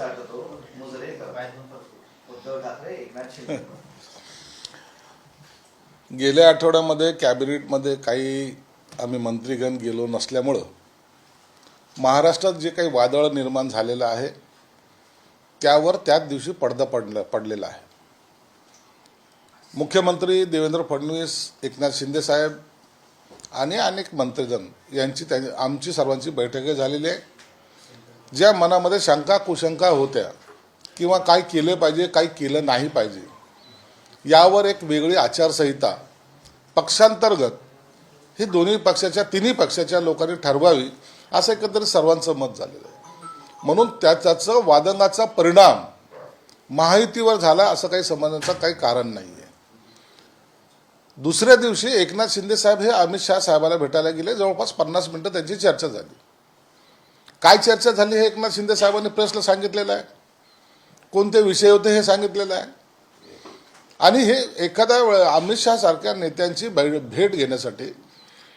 मुजरे उद्धव ठाकरे एकनाथ शिंदे गेल्या आठवड्यामध्ये कॅबिनेटमध्ये काही आम्ही मंत्रीगण गेलो नसल्यामुळं महाराष्ट्रात जे काही वादळ निर्माण झालेलं आहे त्यावर त्याच दिवशी पडदा पडला पडलेला आहे. मुख्यमंत्री देवेंद्र फडणवीस एकनाथ शिंदे साहेब आणि अनेक मंत्रीजन यांची त्या आमची सर्वांची बैठकही झालेली आहे. ज्या मनामध्ये शंका कुशंका होत्या किंवा काय केलं पाहिजे काय केलं नाही पाहिजे यावर एक वेगळी आचारसंहिता पक्षांतर्गत ही दोन्ही पक्षाच्या तिन्ही पक्षाच्या लोकांनी ठरवावी असं एकंदरीत सर्वांचं मत झालेलं आहे. म्हणून त्या त्याचं वादंगाचा परिणाम महायुतीवर झाला असं काही समजण्याचं काही कारण नाही आहे दुसऱ्या दिवशी एकनाथ शिंदे साहेब हे अमित शहा साहेबाला भेटायला गेले जवळपास पन्नास मिनटं त्यांची चर्चा झाली. काय चर्चा झाली हे एकनाथ शिंदे साहेबांनी प्रेसला सांगितलेलं आहे? कोणते विषय होते हे सांगितलेलं आहे? आणि हे एखाद्या वेळ अमित शहासारख्या नेत्यांची भेट घेण्यासाठी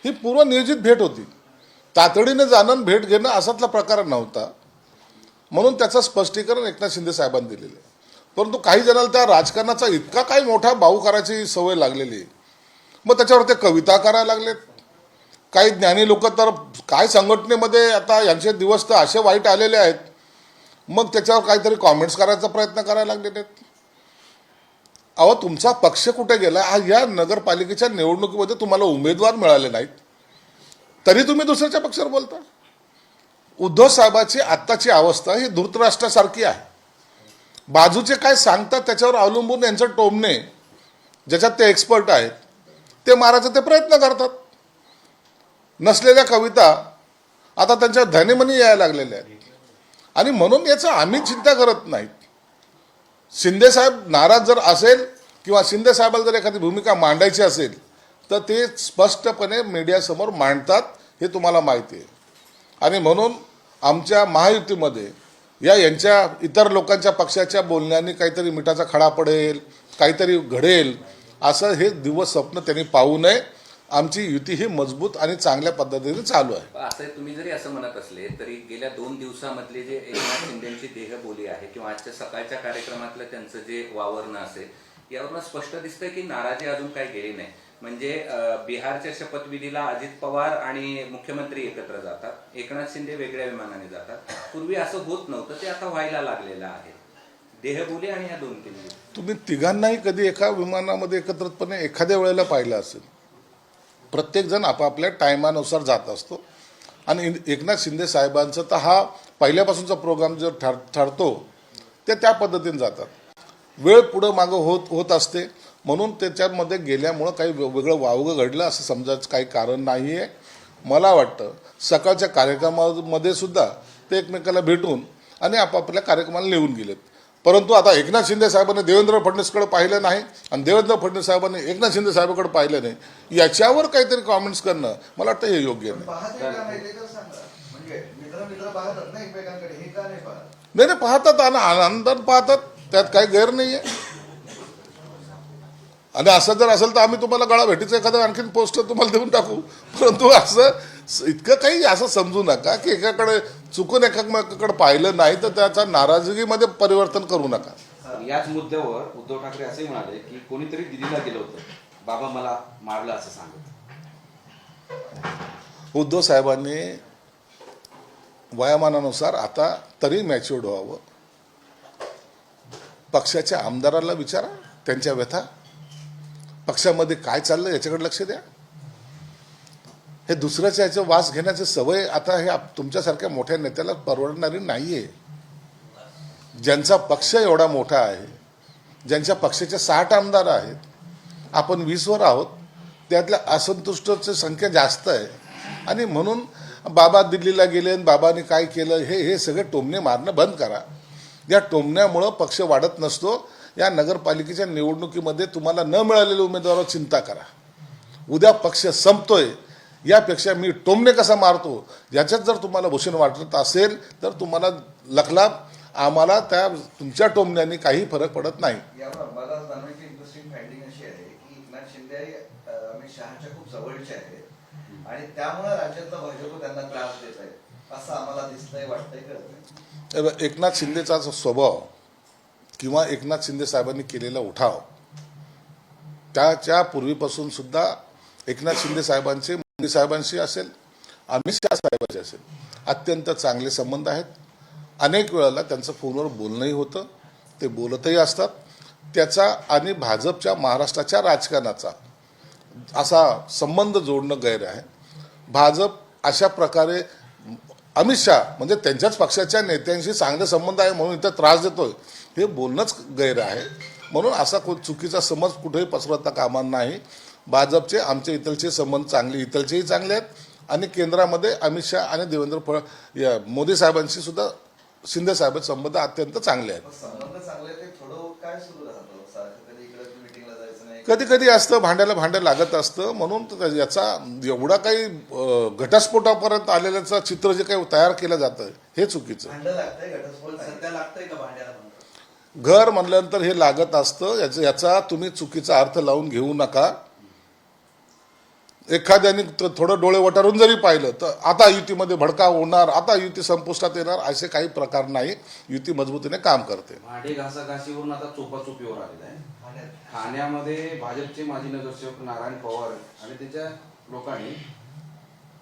ही पूर्वनियोजित भेट होती. तातडीने जाणं भेट घेणं असातला प्रकार नव्हता. म्हणून त्याचं स्पष्टीकरण एकनाथ शिंदे साहेबांनी दिलेलं आहे. परंतु काही जणांना त्या राजकारणाचा इतका काही मोठा भाऊ करायची सवय लागलेली आहे. मग त्याच्यावर ते कविता करायला लागलेत. काही ज्ञानी लोक तर काय संघटनेमध्ये आता यांचे दिवस तर असे वाईट आलेले आहेत. मग त्याच्यावर काहीतरी कॉमेंट्स करायचा प्रयत्न करायला लागलेले आहेत. अहो तुमचा पक्ष कुठे गेला? हा या नगरपालिकेच्या निवडणुकीमध्ये तुम्हाला उमेदवार मिळाले नाहीत. तरी तुम्ही दुसऱ्याच्या पक्षावर बोलता. उद्धव साहेबाची आत्ताची अवस्था ही धृतराष्ट्रासारखी आहे. बाजूचे काय सांगतात त्याच्यावर अवलंबून यांचं टोमणे ज्याच्यात ते एक्सपर्ट आहेत ते मारायचा ते प्रयत्न करतात. नसलेल्या कविता आता त्यांच्या धनेमनी यायला लागलेल्या आहेत. आणि म्हणून याचं आम्ही चिंता करत नाहीत. शिंदेसाहेब नाराज जर असेल किंवा शिंदेसाहेबाला जर एखादी भूमिका मांडायची असेल तर ते स्पष्टपणे मीडियासमोर मांडतात हे तुम्हाला माहिती आहे. आणि म्हणून आमच्या महायुतीमध्ये या यांच्या इतर लोकांच्या पक्षाच्या बोलण्याने काहीतरी मिठाचा खडा पडेल काहीतरी घडेल असं हे दिवस स्वप्न त्यांनी पाहू नये. आमची युती ही मजबूत आणि चांगल्या पद्धतीने चालू आहे. असं तुम्ही जरी असं म्हणत असले तरी गेल्या दोन दिवसामधले जे एकनाथ शिंदेची देहबोली आहे किंवा आजच्या सकाळच्या कार्यक्रमातलं त्यांचं जे वावरणं असेल यावरनं स्पष्ट दिसतंय की नाराजी अजून काही गेली नाही. म्हणजे बिहारच्या शपथविधीला अजित पवार आणि मुख्यमंत्री एकत्र जातात. एकनाथ शिंदे वेगळ्या विमानाने जातात. पूर्वी असं होत नव्हतं ते आता व्हायला लागलेलं आहे. देहबोली आणि ह्या दोन तीन. तुम्ही तिघांनाही कधी एका विमानामध्ये एकत्रितपणे एखाद्या वेळेला पाहिलं असेल? प्रत्येकजण आपापल्या टायमानुसार जात असतो. आणि एकनाथ शिंदे साहेबांचं तर हा पहिल्यापासूनचा प्रोग्राम जो ठर ठरतो ते त्या पद्धतीने जातात. वेळ पुढं मागं होत होत असते. म्हणून त्याच्यामध्ये गेल्यामुळं काही वेगळं वावगं घडलं असं समजायचं काही कारण नाही आहे मला वाटतं सकाळच्या कार्यक्रमामध्ये सुद्धा ते एकमेकाला भेटून आणि आपापल्या कार्यक्रमाला निघून गेलेत. परंतु आता एकनाथ शिंदे साहेबांनी देवेंद्र फडणवीसकडे पाहिलं नाही आणि देवेंद्र फडणवीस साहेबांनी एकनाथ शिंदे साहेबांकडे पाहिलं नाही. याच्यावर काहीतरी कॉमेंट्स करणं मला वाटतं हे योग्य नाही. नाही पाहतात आणि आनंदात पाहतात त्यात काही गैर नाही आहे आणि असं जर असेल तर आम्ही तुम्हाला गळा भेटीचं एखादं आणखीन पोस्टर तुम्हाला देऊन टाकू. परंतु असं इतकं काही असं समजू नका की एकाकडे चुकून एकामेकाकडे पाहिलं नाही तर त्याच्या नाराजगीमध्ये परिवर्तन करू नका. याच मुद्द्यावर उद्धव ठाकरे असे म्हणाले की कोणीतरी दिल्लीला गेलं होतं. बाबा मला मारलं असं सांगत. उद्धव साहेबांनी वयामानानुसार आता तरी मॅच्युअर्ड व्हावं. पक्षाच्या आमदाराला विचारा त्यांच्या व्यथा. पक्षामध्ये काय चाललं याच्याकडे लक्ष द्या. हे दुसऱ्याच्या याचं वास घेण्याची सवय आता हे तुमच्यासारख्या मोठ्या नेत्याला परवडणारी नाही आहे ज्यांचा पक्ष एवढा मोठा आहे ज्यांच्या पक्षाचे साठ आमदार आहेत आपण वीसवर आहोत त्यातल्या असंतुष्टची संख्या जास्त आहे. आणि म्हणून बाबा दिल्लीला गेले आणि बाबाने काय केलं हे हे सगळे टोमणे मारणं बंद करा. या टोमण्यामुळं पक्ष वाढत नसतो. या नगरपालिकेच्या निवडणुकीमध्ये तुम्हाला न मिळालेल्या उमेदवारावर चिंता करा. उद्या पक्ष संपतोय. यापेक्षा मी टोमणे कसा मारतो याच्यात जर तुम्हाला भूषण वाटत असेल तर तुम्हाला लखला आम्हाला त्या तुमच्या टोमण्याने काही फरक पडत नाही. एकनाथ शिंदे अं, अमित शहाच्या खूप जवळचे आहेत. आणि त्यामुळे राज्यातला भाजप त्यांना त्रास देत आहे. असं आम्हाला दिसतंय वाटतंय कळतंय. बघ, एकनाथ शिंदेचा जो स्वभाव किंवा एकनाथ शिंदे साहेबांनी केलेला उठाव त्याच्या पूर्वीपासून सुद्धा एकनाथ शिंदे साहेबांचे साहेबांशी असेल अमित शहा साहेबांशी असेल अत्यंत चांगले संबंध आहेत. अनेक वेळेला त्यांचं फोनवर बोलणंही होतं ते बोलतही असतात. त्याचा आणि भाजपच्या महाराष्ट्राच्या राजकारणाचा असा संबंध जोडणं गैर आहे. भाजप अशा प्रकारे अमित शहा म्हणजे त्यांच्याच पक्षाच्या नेत्यांशी चांगले संबंध आहे म्हणून इथं त्रास देतोय हे बोलणंच गैर आहे. म्हणून असा को चुकीचा समज कुठेही पसरवता कामा नाही. भाजपचे आमचे इथलचे संबंध चांगले इथलचेही चांगले आहेत. आणि केंद्रामध्ये अमित शहा आणि देवेंद्र फड या मोदी साहेबांशी सुद्धा शिंदे साहेबांचे संबंध अत्यंत चांगले आहेत. कधी कधी असतं भांड्याला भांडं लागत असतं. म्हणून याचा एवढा काही घटस्फोटापर्यंत आलेल्याचं चित्र जे काही तयार केलं जातं हे चुकीचं? घर म्हणल्यानंतर हे लागत असतं. याचा याचा तुम्ही चुकीचा अर्थ लावून घेऊ नका. एखाद्याने थोडं डोळे वटारून जरी पाहिलं तर आता युतीमध्ये भडकाव होणार आता युती संपुष्टात येणार असे काही प्रकार नाही युती मजबूतीने काम करते आता चोपाचोपीवर आलेला आहे. ठाण्यामध्ये भाजपचे माजी नगरसेवक नारायण पवार आणि त्याच्या लोकांनी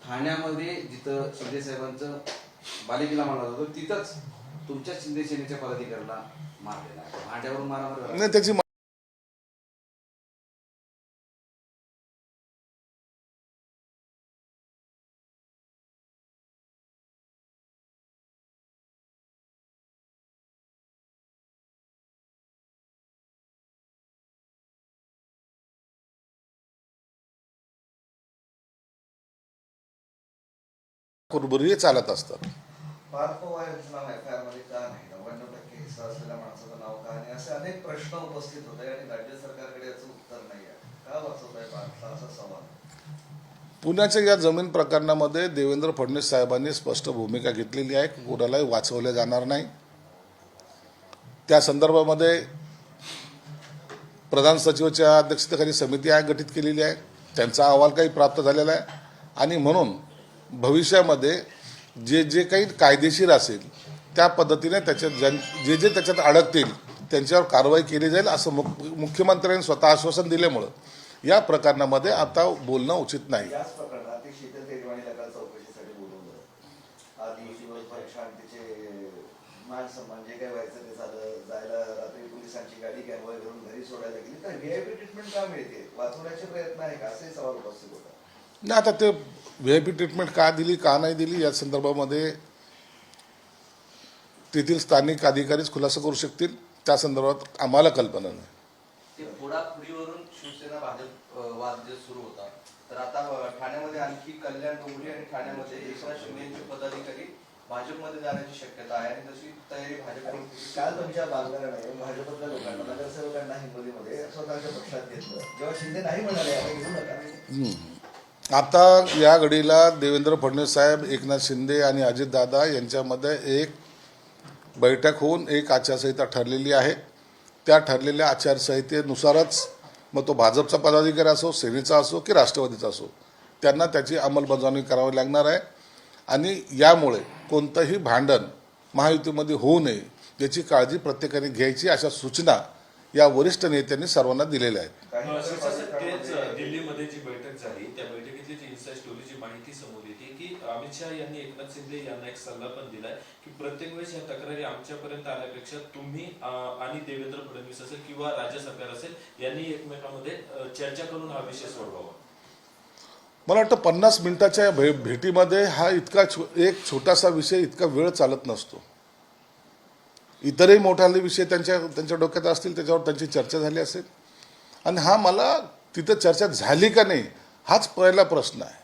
ठाण्यामध्ये जिथं शिंदे साहेबांचं बालेकिल्ला मानला जातो तिथंच तुमच्या शिंदे सेनेच्या पदाधिकाऱ्याला मारलेला आहे भांड्यावरून मारामारी. नाही त्याची का आणि असे अनेक प्रश्न उपस्थित होते आणि राज्य सरकारकडे याचं उत्तर नाही आहे. का वाचवत आहे पार्थ असा सवाल. पुण्याच्या या जमीन प्रकरणामध्ये देवेंद्र फडणवीस साहेबांनी स्पष्ट भूमिका घेतलेली आहे. कोणालाही वाचवले जाणार नाही. त्या संदर्भामध्ये प्रधान सचिवाच्या अध्यक्षतेखाली समिती आहे गठीत केलेली आहे. त्यांचा अहवाल काही प्राप्त झालेला आहे. आणि म्हणून भविष्यामध्ये जे जे काही कायदेशीर असेल त्या पद्धतीने त्याच्यात जन जे जे त्याच्यात अडकतील त्यांच्यावर कारवाई केली जाईल असं मुख मुख्यमंत्र्यांनी स्वतः आश्वासन दिल्यामुळं. या प्रकरणामध्ये आता बोलणं उचित नाही. नाही आता ते व्ही आय पी ट्रीटमेंट का दिली का नाही दिली या संदर्भामध्ये तेथील स्थानिक अधिकारीच खुलासा करू शकतील. त्या संदर्भात आम्हाला कल्पना नाही. भाजप भाजपमध्ये जाण्याची शक्यता आहे. आणि तशी तयारी भाजपकडून केली. तुमच्या बांधवांना भाजपच्या लोकांना नगरसेवकांना हिंगोलीमध्ये स्वतःच्या पक्षात घेतलं. जेव्हा शिंदे नाही म्हणाले आता घेऊ नका. आता या घडीला देवेंद्र फडणवीस साहेब एकनाथ शिंदे आणि अजितदादा यांच्यामध्ये एक बैठक होऊन एक आचारसंहिता ठरलेली आहे. त्या ठरलेल्या आचारसंहितेनुसारच मग तो भाजपचा पदाधिकारी असो सेनेचा असो की राष्ट्रवादीचा असो त्यांना त्याची अंमलबजावणी करावी लागणार आहे. आणि यामुळे कोणतंही भांडण महायुतीमध्ये होऊ नये याची काळजी प्रत्येकाने घ्यायची अशा सूचना या वरिष्ठ नेत्यांनी सर्वांना दिलेल्या आहेत काही अ, शिवसेना तेच नगरपालिकांमध्ये- दिल्लीमध्ये जी बैठक झाली त्या बैठकीतली जी इन्साइड स्टोरीची माहिती समोर येते की अमित शहा यांनी एकनाथ शिंदे यांना एक सल्ला पण दिलाय की प्रत्येक वेळेस या तक्रारी आमच्यापर्यंत आल्यापेक्षा तुम्ही आणि देवेंद्र फडणवीस असेल किंवा राज्य सरकार असेल यांनी एकमेकांमध्ये चर्चा करून हा विषय सोडवावा. मला वाटतं पन्नास मिनिटाच्या भे भेटीमध्ये हा इतका छो एक छोटासा विषय इतका वेळ चालत नसतो. इतरही मोठाले विषय त्यांच्या त्यांच्या डोक्यात असतील त्याच्यावर त्यांची चर्चा झाली असेल. आणि हा मला तिथं चर्चा झाली का नाही हाच पहिला प्रश्न आहे.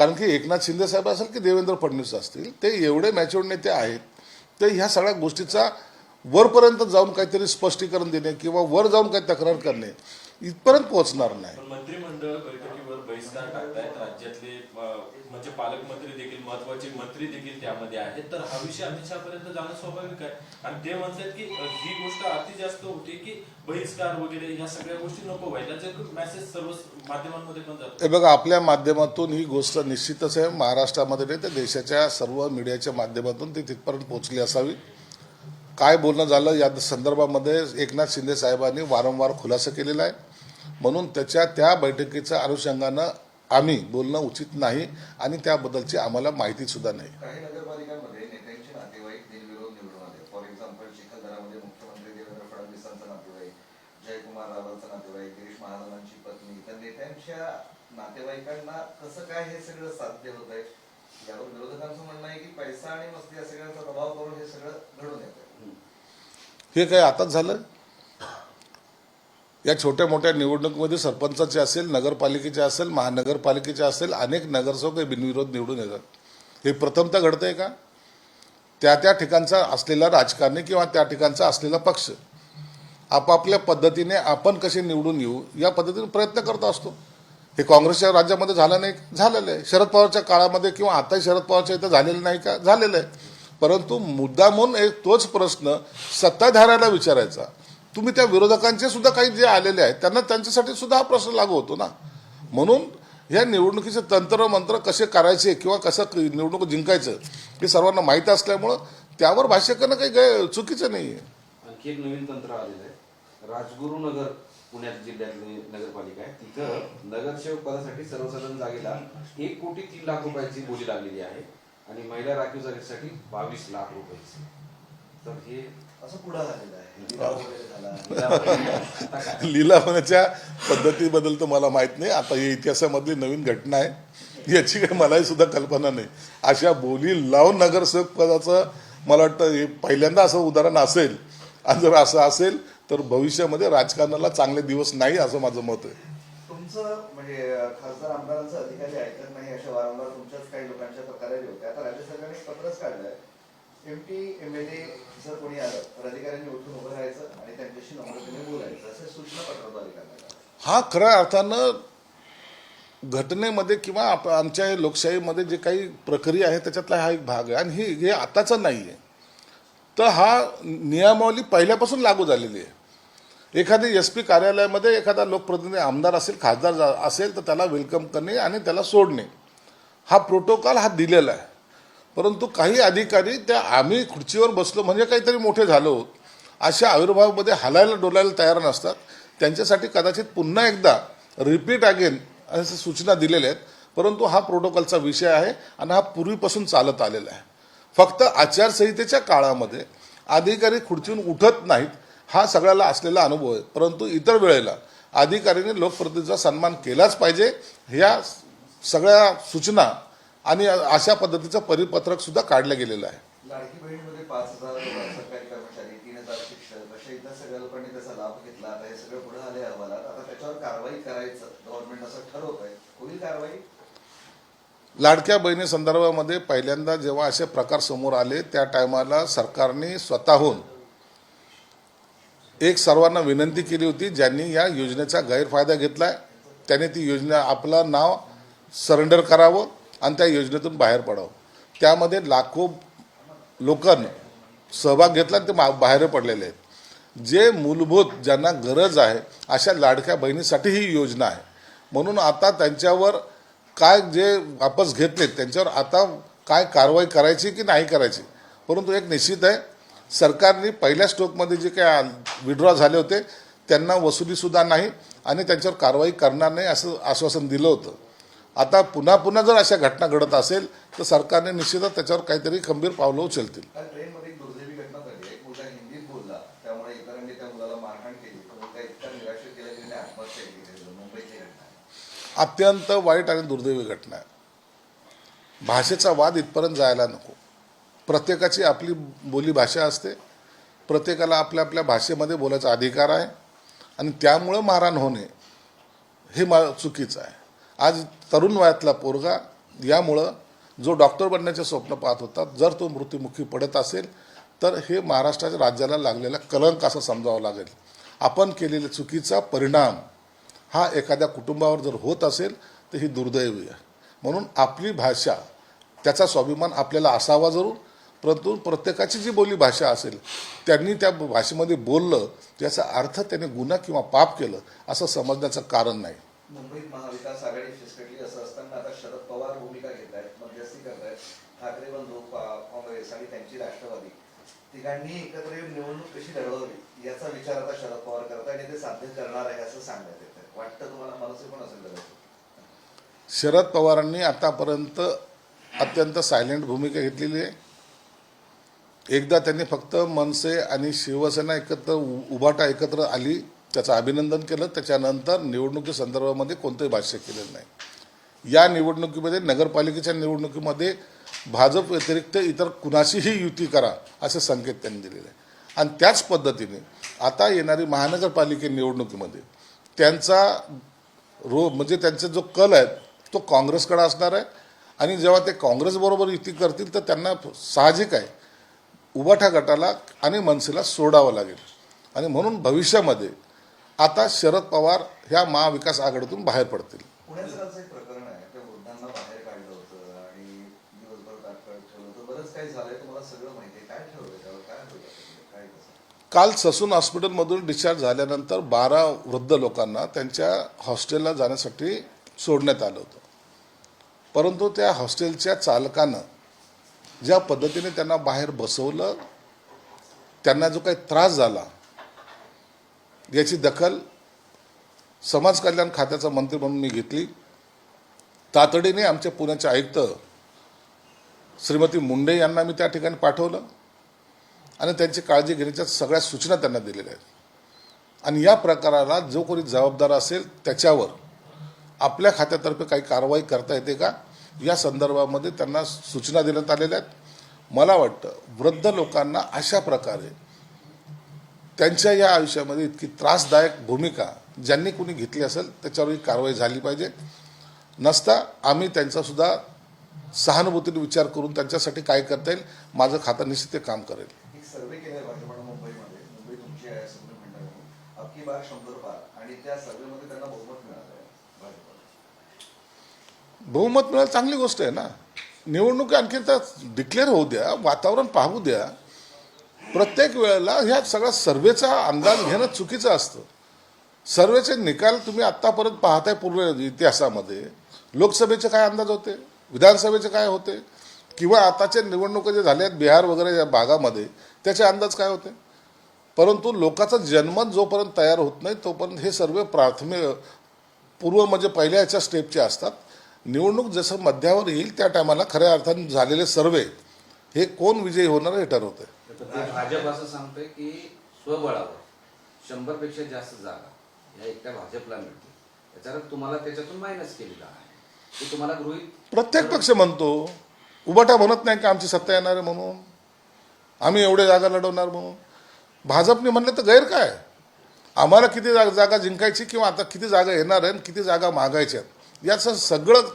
कारण की एकनाथ शिंदे साहेब असेल की देवेंद्र फडणवीस असतील ते एवढे मॅच्युअर्ड नेते आहेत ते ह्या सगळ्या गोष्टीचा वरपर्यंत जाऊन काहीतरी स्पष्टीकरण देणे किंवा वर जाऊन काही तक्रार करणे इथपर्यंत पोहोचणार नाही. पण मंत्रिमंडळ बैठकीवर बहिष्कार टाकतायत राज्यातले अं, म्हणजे पालकमंत्री देखील महत्त्वाचे मंत्री देखील त्यामध्ये आहेत. तर हा विषय अमित शहा पर्यंत जाणं स्वाभाविक आहे. आणि ते म्हणतात की अं, ही गोष्ट अति जास्त होती की बहिष्कार वगैरे ह्या सगळ्या गोष्टी नको व्हायला. जे मेसेज सर्व माध्यमांमध्ये पण जातो. हे बघा आपल्या माध्यमातून ही गोष्ट निश्चितच आहे. महाराष्ट्रामध्ये नाही तर देशाच्या सर्व मीडियाच्या माध्यमातून ती तिथपर्यंत पोहोचली असावी. काय बोलणं झालं या संदर्भामध्ये एकनाथ शिंदे साहेबांनी वारंवार खुलासा केलेला आहे. म्हणून त्याच्या त्या बैठकीच्या अनुषंगानं आम्ही बोलणं उचित नाही आणि त्याबद्दलची आम्हाला माहिती सुद्धा नाही. नातेवाईकांना कसं काय हे सगळं साध्य होत आहे यावर विरोधकांचं म्हणणं आहे की पैसा आणि मस्ती या सगळ्यांचा दबाव करून हे सगळं घडून येत आहे हे काय आताच झालं? या छोट्या मोठ्या निवडणुकीमध्ये सरपंचाचे असेल नगरपालिकेचे असेल महानगरपालिकेचे असेल अनेक नगरसेवक हे बिनविरोध निवडून येतात. हे प्रथमतः घडतंय आहे का? त्या त्या ठिकाणचा असलेला राजकारणी किंवा त्या ठिकाणचा असलेला पक्ष आपापल्या पद्धतीने आपण कसे निवडून येऊ या पद्धतीने प्रयत्न करत असतो. हे काँग्रेसच्या राज्यामध्ये झालं नाही झालेलं आहे. शरद पवारच्या काळामध्ये किंवा आताही शरद पवारच्या इथं झालेलं नाही का? झालेलं आहे. परंतु मुद्दा म्हणून एक तोच प्रश्न सत्ताधाऱ्याला विचारायचा. तुम्ही त्या विरोधकांचे सुद्धा काही जे आलेले आहेत त्यांना त्यांच्यासाठी सुद्धा हा प्रश्न लागू होतो ना? म्हणून ह्या निवडणुकीचे तंत्र मंत्र कसे करायचे किंवा कसं निवडणूक जिंकायचं हे सर्वांना माहीत असल्यामुळं त्यावर भाष्य करणं काही गै चुकीचं नाही आहे आणखी एक नवीन तंत्र आलेलं आहे. राजगुरुनगर पुण्यात जिल्ह्यातली नगरपालिका आहे. तिथं नगरसेवक पदासाठी सर्वसाधारण जागेला एक कोटी तीन लाख रुपयाची बोली लागलेली आहे. आणि महिला राखीव जागेसाठी बावीस लाख रुपयाची तर हे असं पुढं झालेलं आहे. काय? लिलावण्याच्या पद्धतीबद्दल तर मला माहीत नाही. आता ही इतिहासामधली नवीन घटना आहे. याची काही मलाही सुद्धा कल्पना नाही. अशा बोली लावून नगरसेवक पदाचं मला वाटतं हे पहिल्यांदा असं उदाहरण असेल. आणि जर असं असेल तर भविष्यामध्ये राजकारणाला चांगले दिवस नाही असं माझं मत आहे. तुमचं म्हणजे खासदार आमदारांचं अधिकारी ऐकत नाही अशा वारंवार तुमच्याच काही लोकांच्या तक्रारी होत्या. आता राज्य सरकारने पत्रच काढलंय. एमपी एमएलए जर कोणी आलं तर अधिकाऱ्यांनी उठून उभं राहायचं आणि त्यांच्याशी नम्रतेने बोलायचं. असे सूचना पत्रद्वारे करण्यात हा खऱ्या अर्थानं घटनेमध्ये किंवा आप आमच्या लोकशाहीमध्ये जे काही प्रक्रिया आहे त्याच्यातला हा एक भाग आहे. आणि हे हे आताचा नाही आहे तर हा नियमावली पहिल्यापासून लागू झालेली आहे. एखादी एस पी कार्यालयामध्ये एखादा लोकप्रतिनिधी आमदार असेल खासदार जा- असेल तर त्याला वेलकम करणे आणि त्याला सोडणे. हा प्रोटोकॉल हा दिलेला आहे. परंतु काही अधिकारी त्या आम्ही खुर्चीवर बसलो म्हणजे काहीतरी मोठे झालो. अशा आविर्भावामध्ये हलायला डोलायला तयार नसतात. त्यांच्यासाठी कदाचित पुन्हा एकदा रिपीट अगेन अशा सूचना दिलेल्या आहेत. परंतु हा प्रोटोकॉलचा विषय आहे आणि हा पूर्वीपासून चालत आलेला आहे. फक्त आचारसंहितेच्या काळामध्ये अधिकारी खुर्चीहून उठत नाहीत. हा सगळ्याला असलेला अनुभव आहे. परंतु इतर वेळेला अधिकाऱ्यांनी लोकप्रतिनिधीचा सन्मान केलाच पाहिजे. ह्या सगळ्या सूचना आणि अशा पद्धतीचं परिपत्रक सुद्धा काढलं गेलेलं आहे. हे लाडक्या बहिणी संदर्भामध्ये पहिल्यांदा जेव्हा असे प्रकार समोर आले त्या टायमाला सरकारने स्वतःहून एक सर्वांना विनंती केली होती ज्यांनी या योजनेचा गैरफायदा घेतलाय त्याने ती योजना आपलं नाव सरेंडर करावं आणि त्या योजनेतून बाहेर पडावं. त्यामध्ये लाखो लोकांनी सहभाग घेतला आणि ते मा- बाहेर पडलेले आहेत. जे मूलभूत ज्यांना गरज आहे अशा लाडक्या बहिणीसाठी ही योजना आहे. म्हणून आता त्यांच्यावर काय जे वापस घेतलेत त्यांच्यावर आता काय कारवाई करायची की नाही करायची परंतु एक निश्चित आहे सरकारने पहिल्या स्ट्रोकमध्ये जे काय विड्रॉ झाले होते त्यांना वसुलीसुद्धा नाही आणि त्यांच्यावर कारवाई करणार नाही असं आश्वासन दिलं होतं. आता पुन्हा पुन्हा जर अशा घटना घडत असेल तर सरकारने निश्चितच त्याच्यावर काहीतरी खंबीर पावलं उचलतील. अत्यंत वाईट आणि दुर्दैवी घटना आहे. भाषेचा वाद इथपर्यंत जायला नको. प्रत्येकाची आपली बोलीभाषा असते. प्रत्येकाला आपल्या आपल्या भाषेमध्ये बोलायचा अधिकार आहे. आणि त्यामुळं मारहाण होणे हे मा चुकीचं आहे. आज तरुण वयातला पोरगा यामुळं जो डॉक्टर बनण्याचे स्वप्न पाहत होता जर तो मृत्युमुखी पडत असेल तर हे महाराष्ट्राच्या राज्याला लागलेला कलंक असं समजावं लागेल. आपण केलेला चुकीचा परिणाम हा एखाद्या कुटुंबावर जर होत असेल तर ही दुर्दैवी आहे. म्हणून आपली भाषा त्याचा स्वाभिमान आपल्याला असावा जरूर. परंतु प्रत्येकाची जी बोली भाषा असेल त्यांनी त्या भाषेमध्ये बोललं याचा अर्थ त्याने गुन्हा किंवा पाप केलं असं समजण्याचं कारण नाही. मुंबईत महाविकास आघाडी फिसकटली असं असताना आता शरद पवार भूमिका घेत आहेत मध्यस्थी करत आहेत. ठाकरे बंधू काँग्रेस आणि त्यांची राष्ट्रवादी. तिघांनी एकत्र येऊन निवडणूक कशी लढवली याचा विचार आता शरद पवार करत आणि ते साध्य करणार आहे असं सांगण्यात येतं वाटतं तुम्हाला मनसे पण असेल शरद पवारांनी आतापर्यंत अत्यंत सायलेंट भूमिका घेतलेली आहे. एकदा त्यांनी फक्त मनसे आणि शिवसेना एकत्र उ- उभाटा एकत्र आली त्याचं अभिनंदन केलं त्याच्यानंतर निवडणुकी संदर्भामध्ये कोणतंही भाष्य केलेलं नाही. या निवडणुकीमध्ये नगरपालिकेच्या निवडणुकीमध्ये भाजप व्यतिरिक्त इतर कुणाशीही युती करा असे संकेत त्यांनी दिलेले आहे आणि त्याच पद्धतीने आता येणारी महानगरपालिके निवडणुकीमध्ये त्यांचा रो म्हणजे त्यांचा जो कल आहे तो काँग्रेसकडे असणार आहे. आणि जेव्हा ते काँग्रेसबरोबर युती करतील तर त्यांना साहजिक आहे उबाठा गटाला आणि मनसेला सोडावं लागेल. आणि म्हणून भविष्यामध्ये आता शरद पवार ह्या महाविकास आघाडीतून बाहेर पडतील. काल ससून हॉस्पिटलमधून डिस्चार्ज झाल्यानंतर बारा वृद्ध लोकांना त्यांच्या हॉस्टेलला जाण्यासाठी सोडण्यात आलं होतं. परंतु त्या हॉस्टेलच्या चालकानं ज्या पद्धतीने त्यांना बाहेर बसवलं त्यांना जो काही त्रास झाला याची दखल समाज कल्याण खात्याचा मंत्री म्हणून मी घेतली. तातडीने आमच्या पुण्याचे आयुक्त श्रीमती मुंडे यांना मी त्या ठिकाणी पाठवलं आणि त्यांची काळजी घेण्याच्या सगळ्या सूचना त्यांना दिलेल्या आहेत. आणि या प्रकाराला जो कोणी जबाबदार असेल त्याच्यावर आपल्या खात्यातर्फे काही कारवाई करता येते का? या संदर्भामध्ये त्यांना सूचना देण्यात आलेल्या आहेत. मला वाटतं वृद्ध लोकांना अशा प्रकारे त्यांच्या या आयुष्यामध्ये इतकी त्रासदायक भूमिका ज्यांनी कोणी घेतली असेल त्याच्यावर ही कारवाई झाली पाहिजे. नसता आम्ही त्यांचासुद्धा सहानुभूतीने विचार करून त्यांच्यासाठी काय करता येईल माझं खातं निश्चित ते काम करेल. एक सर्वे केलाय भाजपनं मुंबईमध्ये मुंबई तुमची आहे असं तुम्ही म्हणता अबकी बार शंभर पार आणि त्या सर्वेमध्ये त्यांना बहुमत मिळालं आहे भाजपला बहुमत मिळालं चांगली गोष्ट आहे ना. निवडणूक आणखी तर डिक्लेअर होऊ द्या वातावरण पाहू द्या. प्रत्येक वेळेला ह्या सगळ्या सर्वेचा अंदाज घेणं चुकीचं असतं. सर्वेचे निकाल तुम्ही आत्तापर्यंत पाहताय पूर्व इतिहासामध्ये. लोकसभेचे काय अंदाज होते? विधानसभेचे काय होते? किंवा आताच्या निवडणुका जे झाल्या आहेत बिहार वगैरे या भागामध्ये त्याचे अंदाज काय होते? परंतु लोकांचा जनमत जोपर्यंत तयार होत नाही तोपर्यंत हे सर्व प्राथमिक पूर्व म्हणजे पहिल्या ह्याच्या स्टेपचे असतात. निवडणूक जसं मध्यावर येईल त्या टायमाला खऱ्या अर्थाने झालेले सर्वे हे कोण विजयी होणार हे ठरवतंय. तर ते भाजप असं सांगतोय की स्वबळावर शंभरपेक्षा जास्त जागा या एकट्या भाजपला मिळतील. याचा अर्थ तुम्हाला त्याच्यातून मायनस केलेला आहे. ते तुम्हाला गृहित प्रत्येक पक्ष म्हणतो उबाटा म्हणत नाही की आमची सत्ता येणार आहे म्हणून? आम्ही एवढे जागा लढवणार म्हणून? भाजपने म्हणलं तर गैर काय? आम्हाला किती जागा जिंकायची किंवा आता किती जागा येणार आहे आणि किती जागा मागायच्या आहेत? याचं सगळं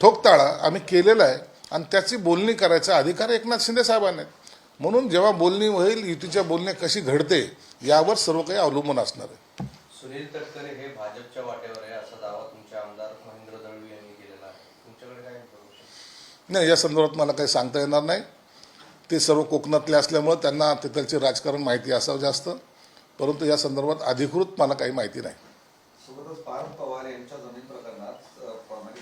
ठोकताळा आम्ही केलेलं आहे आणि त्याची बोलणी करायचा अधिकार एकनाथ शिंदे साहेबांना आहे. म्हणून जेव्हा बोलणी होईल युतीच्या बोलणी कशी घडते यावर सर्व काही अवलंबून असणार आहे. सुनील तटकरे हे भाजपच्या वाटेवर आहे असा दावा तुमचे आमदार महेंद्र दळवी यांनी केलेला आहे. तुमच्याकडे काय इन्फॉर्मेशन नाही या संदर्भात मला काही सांगता येणार नाही. ते सर्व कोकणातले असल्यामुळं त्यांना तिथलचे राजकारण माहिती असावं जास्त. परंतु या संदर्भात अधिकृत मला काही माहिती नाही सोबतच पार्थ पवार यांच्या जमीन प्रकरणात अ, प- म्हणजे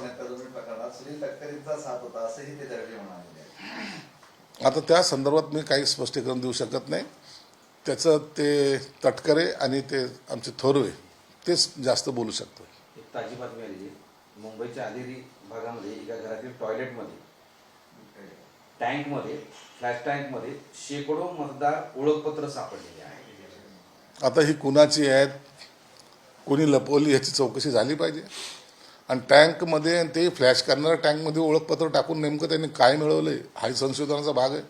प्रकरणात सुनील होता असंही ते दळवी म्हणाले. आता त्या संदर्भात मी काही स्पष्टीकरण देऊ शकत नाही. त्याचं ते तटकरे आणि ते आमचे थोरवे तेच जास्त बोलू शकतात एक ताजी बातमी आली आहे. मुंबईच्या अधेरी भागामध्ये एका घरातील टॉयलेटमध्ये टँकमध्ये फ्लॅश टँकमध्ये शेकडो मतदार ओळखपत्र सापडलेले आहे आता ही कुणाची आहेत कोणी लपवली ह्याची चौकशी झाली पाहिजे? आणि टँकमध्ये आणि ते फ्लॅश करणाऱ्या टँकमध्ये ओळखपत्र टाकून नेमकं त्यांनी काय मिळवलं आहे हाही संशोधनाचा भाग आहे.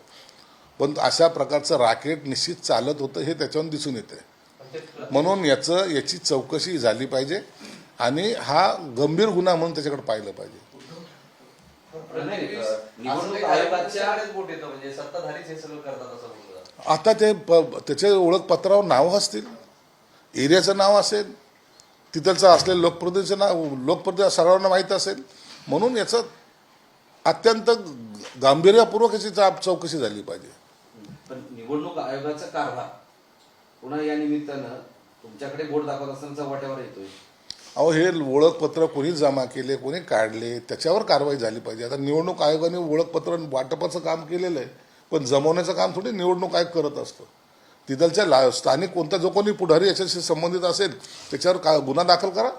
पण अशा प्रकारचं राकेट निश्चित चालत होतं हे त्याच्यावरून दिसून येते म्हणून याचं याची चौकशी झाली पाहिजे आणि हा गंभीर गुन्हा म्हणून त्याच्याकडे पाहिलं पाहिजे. म्हणजे हे. आता ते त्याच्या ओळखपत्रावर नावं असतील. एरियाचं नाव असेल तिथलचं असलेलं लोकप्रतिनिधीचं नाव लोकप्रतिनिधी सर्वांना माहीत असेल. म्हणून याचं अत्यंत गांभीर्यपूर्वक याची चौकशी झाली पाहिजे. पण निवडणूक आयोगाचा कारभार पुन्हा या निमित्तानं तुमच्याकडे बोट दाखवत असताना वाट्यावर येतोय. अहो हे ओळखपत्र कोणी जमा केले कोणी काढले त्याच्यावर कारवाई झाली पाहिजे. आता निवडणूक आयोगाने ओळखपत्र वाटपाचं काम केलेलं आहे पण जमवण्याचं काम थोडी निवडणूक आयोग करत असतं. तिथलच्या ला स्थानिक कोणता जो कोणी पुढारी याच्याशी संबंधित असेल त्याच्यावर का गुन्हा दाखल करा.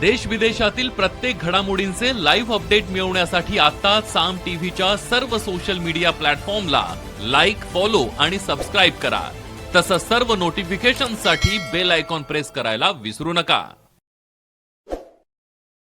देश विदेशातील प्रत्येक घडामोडींचे लाईव्ह अपडेट मिळवण्यासाठी आता साम टीव्हीच्या सर्व सोशल मीडिया प्लॅटफॉर्मला लाईक फॉलो आणि सबस्क्राईब करा. तसंच सर्व नोटिफिकेशनसाठी बेल आयकॉन प्रेस करायला विसरू नका.